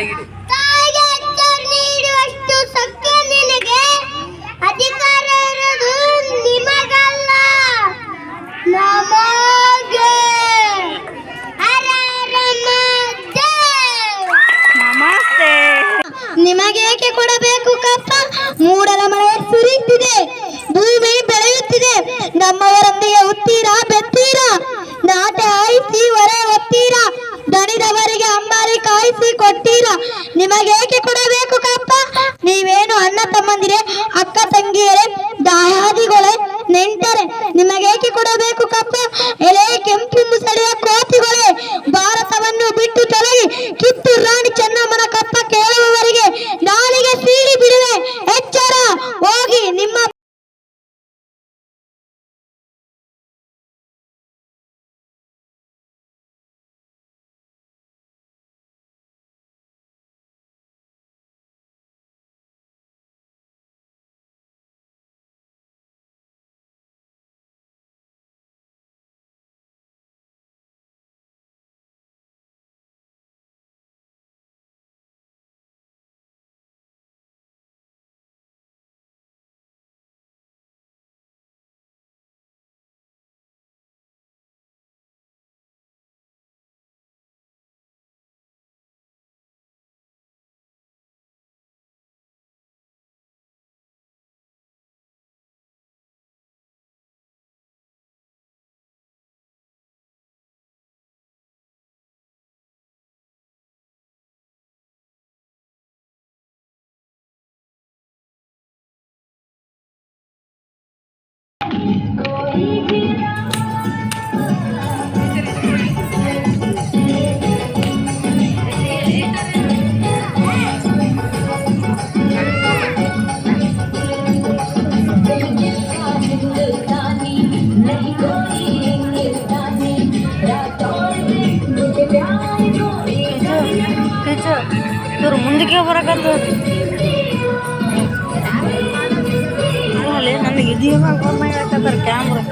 ತಾಯಿಗಿಡಿ ಏಕೆ ಕೊಡಬೇಕು ಕಪ್ಪ? ಮೂಡಲ ಮಳೆ ಸುರಿಯುತ್ತಿದೆ. ನಿಮಗೆ ನಿಮಗೇಕೆ ಕೊಡಬೇಕು ಕಪ್ಪ? ನೀವೇನು ಅಣ್ಣ ತಮ್ಮಂದಿರೇ ಇವ್ರು ಮುಂದಕ್ಕೆ ಬರಕತ್ತ. ಅಲ್ಲಿ ನನಗೆ ಇದೀಗ ಕ್ಯಾಮ್ರಾ